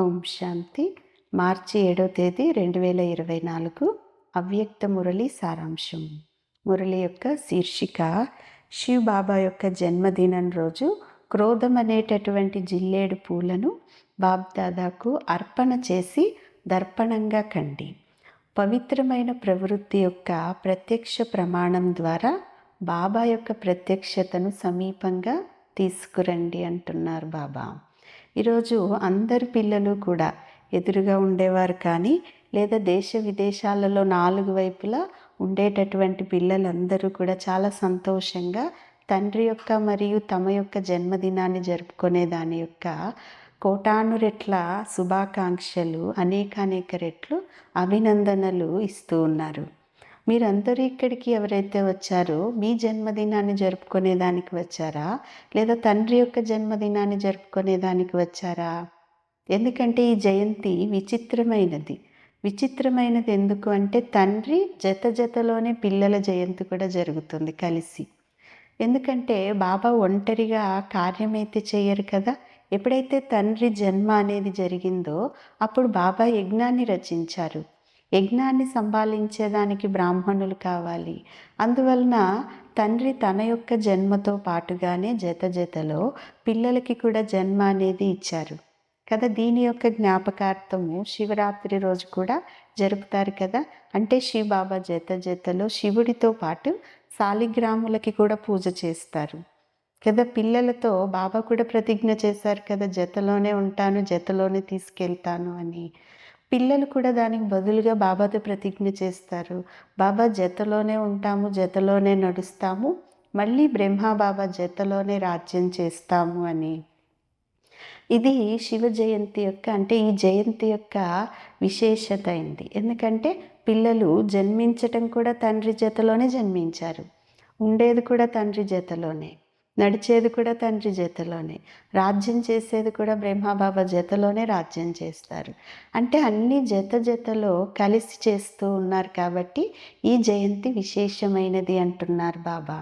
ఓం శాంతి. మార్చి ఏడో తేదీ రెండు వేల ఇరవై నాలుగు. అవ్యక్త మురళి సారాంశం. మురళి యొక్క శీర్షిక శివ్ బాబా యొక్క జన్మదినం రోజు క్రోధం అనేటటువంటి జిల్లేడు పూలను బాబ్దాదాకు అర్పణ చేసి దర్పణంగా కండి. పవిత్రమైన ప్రవృత్తి యొక్క ప్రత్యక్ష ప్రమాణం ద్వారా బాబా యొక్క ప్రత్యక్షతను సమీపంగా తీసుకురండి అంటున్నారు బాబా. ఈరోజు అందరి పిల్లలు కూడా ఎదురుగా ఉండేవారు కానీ లేదా దేశ విదేశాలలో నాలుగు వైపులా ఉండేటటువంటి పిల్లలందరూ కూడా చాలా సంతోషంగా తండ్రి యొక్క మరియు తమ యొక్క జన్మదినాన్ని జరుపుకునే దాని యొక్క కోటాను రెట్ల శుభాకాంక్షలు అనేకానేక రెట్లు అభినందనలు ఇస్తూ ఉన్నారు. మీరందరూ ఇక్కడికి ఎవరైతే వచ్చారో మీ జన్మదినాన్ని జరుపుకునే దానికి వచ్చారా? లేదా తండ్రి యొక్క జన్మదినాన్ని జరుపుకునే దానికి వచ్చారా? ఎందుకంటే ఈ జయంతి విచిత్రమైనది. విచిత్రమైనది ఎందుకు అంటే తండ్రి జత జతలోనే పిల్లల జయంతి కూడా జరుగుతుంది కలిసి. ఎందుకంటే బాబా ఒంటరిగా కార్యమైతే చేయరు కదా. ఎప్పుడైతే తండ్రి జన్మ అనేది జరిగిందో అప్పుడు బాబా యజ్ఞాన్ని రచించారు. యజ్ఞాన్ని సంభాళించేదానికి బ్రాహ్మణులు కావాలి. అందువలన తండ్రి తన యొక్క జన్మతో పాటుగానే జత జతలో పిల్లలకి కూడా జన్మ అనేది ఇచ్చారు. కదా దీని యొక్క జ్ఞాపకార్థము శివరాత్రి రోజు కూడా జరుపుతారు కదా? అంటే శివ బాబా జత జతలో శివుడితో పాటు శాలిగ్రాములకి కూడా పూజ చేస్తారు. కదా పిల్లలతో బాబా కూడా ప్రతిజ్ఞ చేశారు కదా జతలోనే ఉంటాను జతలోనే తీసుకెళ్తాను అని. పిల్లలు కూడా దానికి బదులుగా బాబాతో ప్రతిజ్ఞ చేస్తారు. బాబా జతలోనే ఉంటాము జతలోనే నడుస్తాము మళ్ళీ బ్రహ్మ బాబా జతలోనే రాజ్యం చేస్తాము అని. ఇది శివ జయంతి యొక్క అంటే ఈ జయంతి యొక్క విశేషత అయింది. ఎందుకంటే పిల్లలు జన్మించటం కూడా తండ్రి జతలోనే జన్మించారు. ఉండేది కూడా తండ్రి జతలోనే. నడిచేది కూడా తండ్రి జతలోనే రాజ్యం చేసేది కూడా బ్రహ్మాబాబా జతలోనే రాజ్యం చేస్తారు. అంటే అన్ని జత జతలో కలిసి చేస్తూ ఉన్నారు కాబట్టి ఈ జయంతి విశేషమైనది అంటున్నారు బాబా.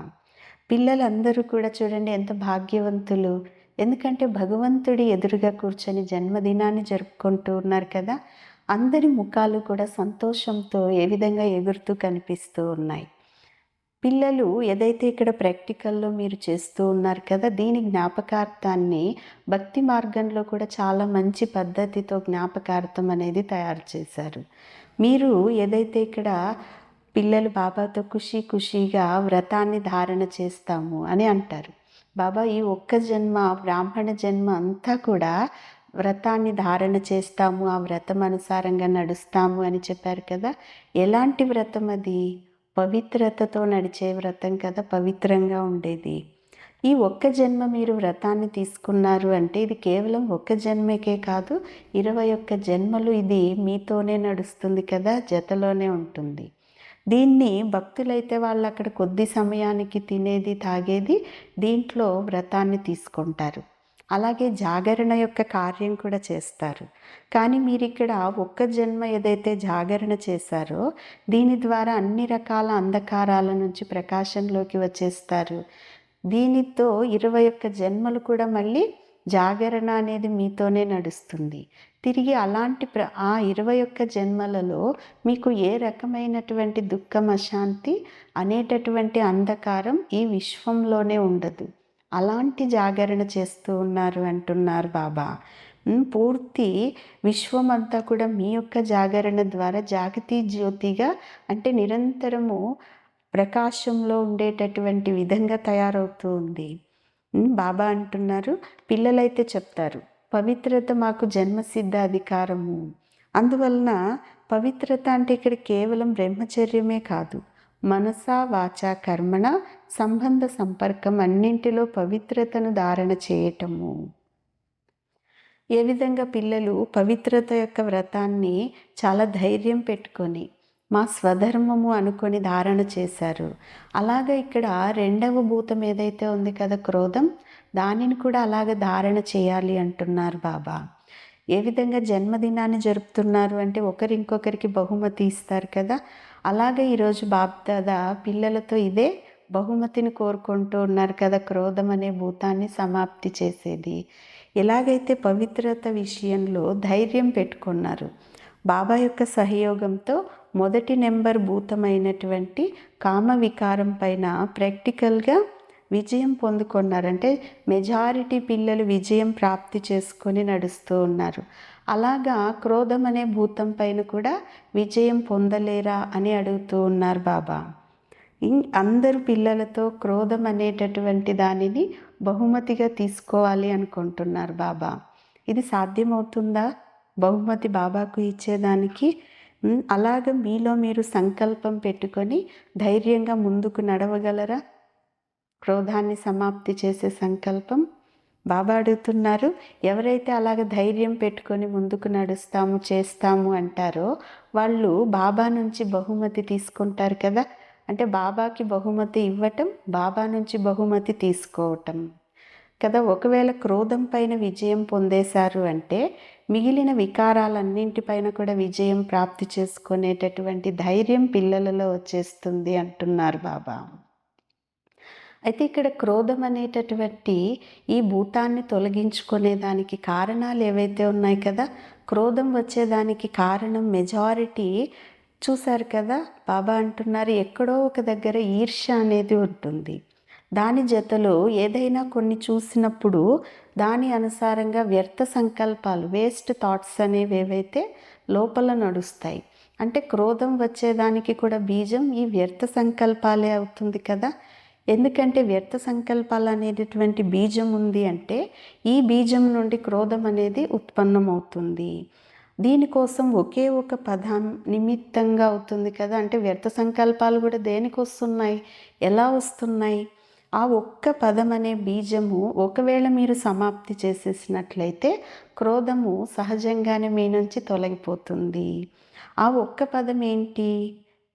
పిల్లలందరూ కూడా చూడండి ఎంత భాగ్యవంతులు. ఎందుకంటే భగవంతుడి ఎదురుగా కూర్చొని జన్మదినాన్ని జరుపుకుంటూ ఉన్నారు కదా. అందరి ముఖాలు కూడా సంతోషంతో ఏ విధంగా ఎగురుతూ కనిపిస్తూ ఉన్నాయి. పిల్లలు ఏదైతే ఇక్కడ ప్రాక్టికల్లో మీరు చేస్తూ ఉన్నారు కదా దీని జ్ఞాపకార్థాన్ని భక్తి మార్గంలో కూడా చాలా మంచి పద్ధతితో జ్ఞాపకార్థం అనేది తయారు చేశారు. మీరు ఏదైతే ఇక్కడ పిల్లలు బాబాతో ఖుషి ఖుషీగా వ్రతాన్ని ధారణ చేస్తాము అని అంటారు. బాబా ఈ ఒక్క జన్మ బ్రాహ్మణ జన్మ అంతా కూడా వ్రతాన్ని ధారణ చేస్తాము ఆ వ్రతం అనుసారంగా నడుస్తాము అని చెప్పారు కదా ఎలాంటి వ్రతం అది? పవిత్రతతో నడిచే వ్రతం కదా పవిత్రంగా ఉండేది. ఈ ఒక్క జన్మ మీరు వ్రతాన్ని తీసుకున్నారు అంటే ఇది కేవలం ఒక్క జన్మకే కాదు ఇరవై ఒక్క జన్మలు ఇది మీతోనే నడుస్తుంది కదా జతలోనే ఉంటుంది. దీన్ని భక్తులైతే వాళ్ళు అక్కడ కొద్ది సమయానికి తినేది తాగేది దీంట్లో వ్రతాన్ని తీసుకుంటారు. అలాగే జాగరణ యొక్క కార్యం కూడా చేస్తారు. కానీ మీరు ఇక్కడ ఒక్క జన్మ ఏదైతే జాగరణ చేశారో దీని ద్వారా అన్ని రకాల అంధకారాల నుంచి ప్రకాశంలోకి వచ్చేస్తారు. దీనితో ఇరవై ఒక్క జన్మలు కూడా మళ్ళీ జాగరణ అనేది మీతోనే నడుస్తుంది. తిరిగి అలాంటి ప్ర ఆ ఇరవై ఒక్క జన్మలలో మీకు ఏ రకమైనటువంటి దుఃఖం అశాంతి అనేటటువంటి అంధకారం ఈ విశ్వంలోనే ఉండదు. అలాంటి జాగరణ చేస్తూ ఉన్నారు అంటున్నారు బాబా. పూర్తి విశ్వం అంతా కూడా మీ యొక్క జాగరణ ద్వారా జాగతి జ్యోతిగా అంటే నిరంతరము ప్రకాశంలో ఉండేటటువంటి విధంగా తయారవుతూ ఉంది. బాబా అంటున్నారు పిల్లలైతే చెప్తారు పవిత్రత మాకు జన్మసిద్ధ అధికారము అందువలన పవిత్రత అంటే ఇక్కడ కేవలం బ్రహ్మచర్యమే కాదు మనస వాచ కర్మణ సంబంధ సంపర్కం అన్నింటిలో పవిత్రతను ధారణ చేయటము. ఏ విధంగా పిల్లలు పవిత్రత యొక్క వ్రతాన్ని చాలా ధైర్యం పెట్టుకొని మా స్వధర్మము అనుకొని ధారణ చేశారు. అలాగే ఇక్కడ రెండవ భూతం ఏదైతే ఉంది కదా క్రోధం దానిని కూడా అలాగ ధారణ చేయాలి అంటున్నారు బాబా. ఏ విధంగా జన్మదినాన్ని జరుపుతున్నారు అంటే ఒకరి ఇంకొకరికి బహుమతి ఇస్తారు కదా అలాగే ఈరోజు బాబ్దాదా పిల్లలతో ఇదే బహుమతిని కోరుకుంటూ ఉన్నారు కదా క్రోధం అనే భూతాన్ని సమాప్తి చేసేది. ఎలాగైతే పవిత్రత విషయంలో ధైర్యం పెట్టుకున్నారు బాబా యొక్క సహయోగంతో మొదటి నెంబర్ భూతమైనటువంటి కామ వికారం పైన ప్రాక్టికల్గా విజయం పొందుకున్నారంటే మెజారిటీ పిల్లలు విజయం ప్రాప్తి చేసుకొని నడుస్తూ ఉన్నారు. అలాగా క్రోధం అనే భూతం పైన కూడా విజయం పొందలేరా అని అడుగుతూ ఉన్నారు బాబా. ఇం- అందరు పిల్లలతో క్రోధం అనేటటువంటి దానిని బహుమతిగా తీసుకోవాలి అనుకుంటున్నారు బాబా. ఇది సాధ్యమవుతుందా? బహుమతి బాబాకు ఇచ్చేదానికి? అలాగ మీలో మీరు సంకల్పం పెట్టుకొని ధైర్యంగా ముందుకు నడవగలరా? క్రోధాన్ని సమాప్తి చేసే సంకల్పం? బాబా అడుగుతున్నారు ఎవరైతే అలాగ ధైర్యం పెట్టుకొని ముందుకు నడుస్తాము చేస్తాము అంటారో వాళ్ళు బాబా నుంచి బహుమతి తీసుకుంటారు కదా. అంటే బాబాకి బహుమతి ఇవ్వటం బాబా నుంచి బహుమతి తీసుకోవటం కదా. ఒకవేళ క్రోధం పైన విజయం పొందేశారు అంటే మిగిలిన వికారాలన్నింటిపైన కూడా విజయం ప్రాప్తి చేసుకునేటటువంటి ధైర్యం పిల్లలలో వచ్చేస్తుంది అంటున్నారు బాబా. అయితే ఇక్కడ క్రోధం అనేటటువంటి ఈ భూతాన్ని తొలగించుకునే దానికి కారణాలు ఏవైతే ఉన్నాయి కదా క్రోధం వచ్చేదానికి కారణం మెజారిటీ చూశారు కదా బాబా అంటున్నారు ఎక్కడో ఒక దగ్గర ఈర్ష్య అనేది ఉంటుంది. దాని జతలో ఏదైనా కొన్ని చూసినప్పుడు దాని అనుసారంగా వ్యర్థ సంకల్పాలు వేస్ట్ థాట్స్ అనేవి ఏవైతే లోపల నడుస్తాయి. అంటే క్రోధం వచ్చేదానికి కూడా బీజం ఈ వ్యర్థ సంకల్పాలే అవుతుంది కదా ఎందుకంటే వ్యర్థ సంకల్పాలు అనేటటువంటి బీజం ఉంది అంటే ఈ బీజం నుండి క్రోధం అనేది ఉత్పన్నమవుతుంది. దీనికోసం ఒకే ఒక పదం నిమిత్తంగా అవుతుంది కదా. అంటే వ్యర్థ సంకల్పాలు కూడా దేనికి వస్తున్నాయి ఎలా వస్తున్నాయి? ఆ ఒక్క పదం అనే బీజము ఒకవేళ మీరు సమాప్తి చేసేసినట్లయితే క్రోధము సహజంగానే మీ నుంచి తొలగిపోతుంది. ఆ ఒక్క పదం ఏంటి?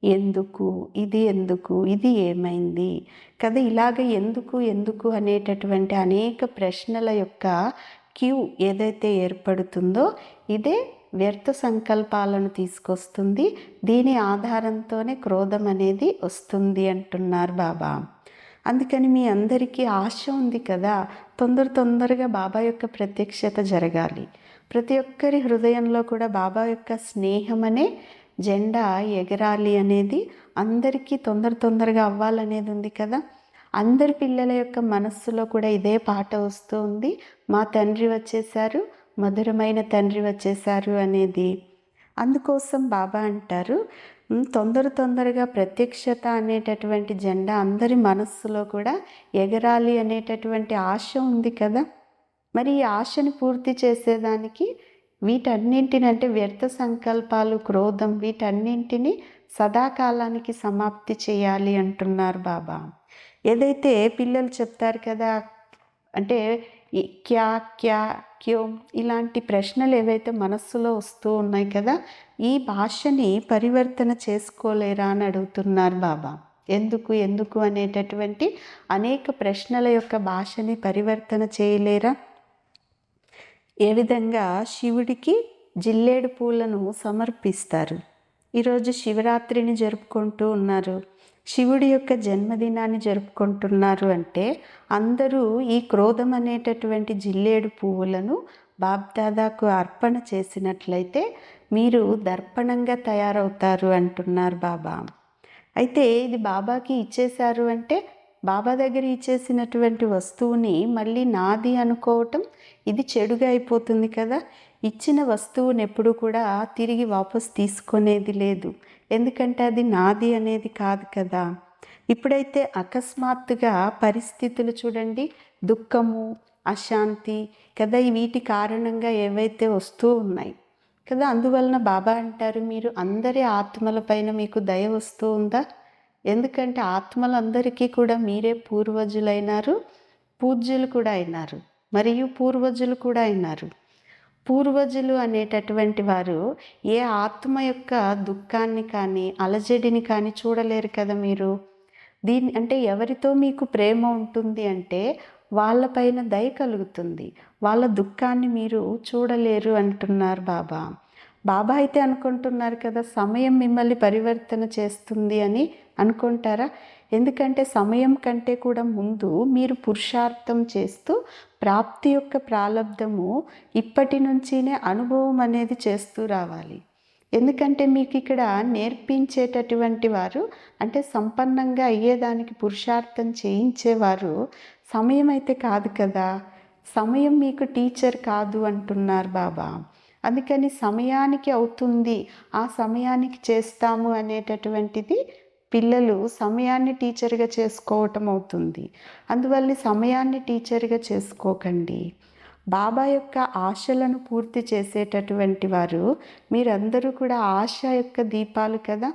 ఎందుకు? ఇది ఎందుకు? ఇది ఏమైంది? కదా ఇలాగ ఎందుకు ఎందుకు అనేటటువంటి అనేక ప్రశ్నల యొక్క క్యూ ఏదైతే ఏర్పడుతుందో ఇదే వ్యర్థ సంకల్పాలను తీసుకొస్తుంది. దీని ఆధారంతోనే క్రోధం అనేది వస్తుంది అంటున్నారు బాబా. అందుకని మీ అందరికీ ఆశ ఉంది కదా? తొందర తొందరగా బాబా యొక్క ప్రత్యక్షత జరగాలి. ప్రతి ఒక్కరి హృదయంలో కూడా బాబా యొక్క స్నేహం అనే జెండా ఎగరాలి అనేది అందరికీ తొందర తొందరగా అవ్వాలనేది ఉంది కదా. అందరి పిల్లల యొక్క మనస్సులో కూడా ఇదే పాట వస్తూ ఉంది. మా తండ్రి వచ్చేసారు మధురమైన తండ్రి వచ్చేసారు అనేది. అందుకోసం బాబా అంటారు తొందర తొందరగా ప్రత్యక్షత అనేటటువంటి జెండా అందరి మనస్సులో కూడా ఎగరాలి అనేటటువంటి ఆశ ఉంది కదా. మరి ఈ ఆశను పూర్తి చేసేదానికి వీటన్నింటిని అంటే వ్యర్థ సంకల్పాలు క్రోధం వీటన్నింటిని సదాకాలానికి సమాప్తి చేయాలి అంటున్నారు బాబా. ఏదైతే పిల్లలు చెప్తారు కదా అంటే క్యా క్యా క్యో ఇలాంటి ప్రశ్నలు ఏవైతే మనస్సులో వస్తూ ఉన్నాయి కదా ఈ భాషని పరివర్తన చేసుకోలేరా అని అడుగుతున్నారు బాబా. ఎందుకు ఎందుకు అనేటటువంటి అనేక ప్రశ్నల యొక్క భాషని పరివర్తన చేయలేరా? ఏ విధంగా శివుడికి జిల్లేడు పూలను సమర్పిస్తారు? ఈరోజు శివరాత్రిని జరుపుకుంటూ ఉన్నారు. శివుడి యొక్క జన్మదినాన్ని జరుపుకుంటున్నారు అంటే అందరూ ఈ క్రోధం అనేటటువంటి జిల్లేడు పువ్వులను బాబ్దాదాకు అర్పణ చేసినట్లయితే మీరు దర్పణంగా తయారవుతారు అంటున్నారు బాబా. అయితే ఇది బాబాకి ఇచ్చేశారు అంటే బాబా దగ్గర ఇచ్చేసినటువంటి వస్తువుని మళ్ళీ నాది అనుకోవటం ఇది చెడుగా అయిపోతుంది కదా. ఇచ్చిన వస్తువుని ఎప్పుడు కూడా తిరిగి వాపస్ తీసుకునేది లేదు. ఎందుకంటే అది నాది అనేది కాదు కదా. ఇప్పుడైతే అకస్మాత్తుగా పరిస్థితులు చూడండి. దుఃఖము అశాంతి కదా వీటి కారణంగా ఏవైతే వస్తూ ఉన్నాయి కదా. అందువలన బాబా అంటారు మీరు అందరి ఆత్మల పైన మీకు దయ వస్తూ ఉందా? ఎందుకంటే ఆత్మలందరికీ కూడా మీరే పూర్వజులైనారు పూజ్యులు కూడా అయినారు మరియు పూర్వజులు కూడా అయినారు. పూర్వజులు అనేటటువంటి వారు ఏ ఆత్మ యొక్క దుఃఖాన్ని కానీ అలజడిని కానీ చూడలేరు కదా మీరు? దీన్ని అంటే ఎవరితో మీకు ప్రేమ ఉంటుంది అంటే వాళ్ళపైన దయ కలుగుతుంది. వాళ్ళ దుఃఖాన్ని మీరు చూడలేరు అంటున్నారు బాబా. బాబా అయితే అనుకుంటున్నారు కదా సమయం మిమ్మల్ని పరివర్తన చేస్తుంది అని అనుకుంటారా? ఎందుకంటే సమయం కంటే కూడా ముందు మీరు పురుషార్థం చేస్తూ ప్రాప్తి యొక్క ప్రాలబ్ధము ఇప్పటి నుంచినే అనుభవం అనేది చేస్తూ రావాలి. ఎందుకంటే మీకు ఇక్కడ నేర్పించేటటువంటి వారు అంటే సంపన్నంగా అయ్యేదానికి పురుషార్థం చేయించేవారు సమయం అయితే కాదు కదా. సమయం మీకు టీచర్ కాదు అంటున్నారు బాబా. అందుకని సమయానికి అవుతుంది ఆ సమయానికి చేస్తాము అనేటటువంటిది పిల్లలు సమయాన్ని టీచర్గా చేసుకోవటం అవుతుంది. అందువల్ల సమయాన్ని టీచర్గా చేసుకోకండి. బాబా యొక్క ఆశలను పూర్తి చేసేటటువంటి వారు మీరందరూ కూడా ఆశ యొక్క దీపాలు కదా?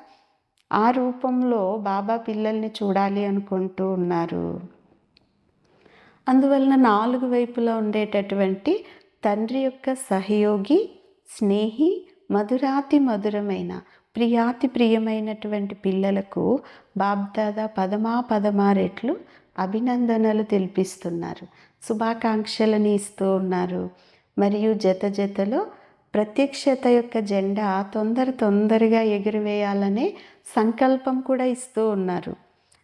ఆ రూపంలో బాబా పిల్లల్ని చూడాలి అనుకుంటూ ఉన్నారు. అందువలన నాలుగు వైపులా ఉండేటటువంటి తండ్రి యొక్క సహయోగి స్నేహి మధురాతి మధురమైన ప్రియాతి ప్రియమైనటువంటి పిల్లలకు బాబ్దాదా పదమా పదమా రెట్లు అభినందనలు తెలిపిస్తున్నారు. శుభాకాంక్షలని ఇస్తూ ఉన్నారు. మరియు జత జతలో ప్రత్యక్షత యొక్క జెండా తొందర తొందరగా ఎగురవేయాలనే సంకల్పం కూడా ఇస్తూ ఉన్నారు.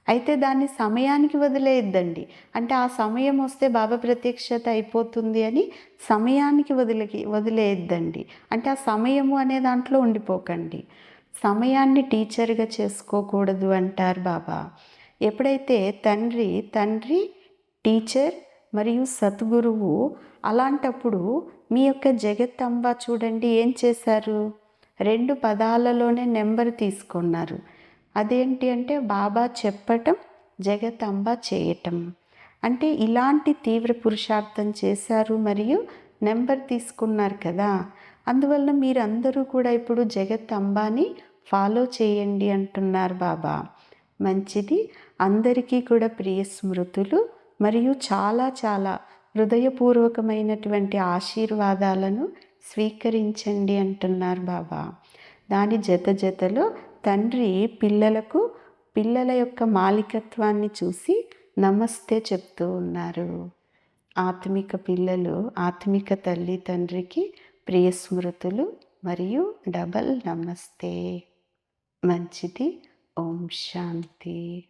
అయితే దాన్ని సమయానికి వదిలేయద్దండి. అంటే ఆ సమయం వస్తే బాబా ప్రత్యక్షత అయిపోతుంది అని సమయానికి వదిలి వదిలేయద్దండి. అంటే ఆ సమయము అనే దాంట్లో ఉండిపోకండి. సమయాన్ని టీచర్గా చేసుకోకూడదు అంటారు బాబా. ఎప్పుడైతే తండ్రి తండ్రి టీచర్ మరియు సద్గురువు అలాంటప్పుడు మీ యొక్క జగత్తంబ చూడండి ఏం చేశారు? రెండు పదాలలోనే నెంబర్ తీసుకున్నారు. అదేంటి అంటే బాబా చెప్పటం జగతంబ చేయటం. అంటే ఇలాంటి తీవ్ర పురుషార్థం చేశారు మరియు నెంబర్ తీసుకున్నారు కదా. అందువల్ల మీరందరూ కూడా ఇప్పుడు జగత్ అంబాని ఫాలో చేయండి అంటున్నారు బాబా. మంచిది. అందరికీ కూడా ప్రియ స్మృతులు మరియు చాలా చాలా హృదయపూర్వకమైనటువంటి ఆశీర్వాదాలను స్వీకరించండి అంటున్నారు బాబా. దాని జత జతలో తండ్రి పిల్లలకు పిల్లల యొక్క మాలికత్వాన్ని చూసి నమస్తే చెప్తూ ఉన్నారు. ఆత్మిక పిల్లలు ఆత్మిక తల్లి తండ్రికి ప్రియ స్మృతులు మరియు డబల్ నమస్తే. మంచిది. ఓం శాంతి.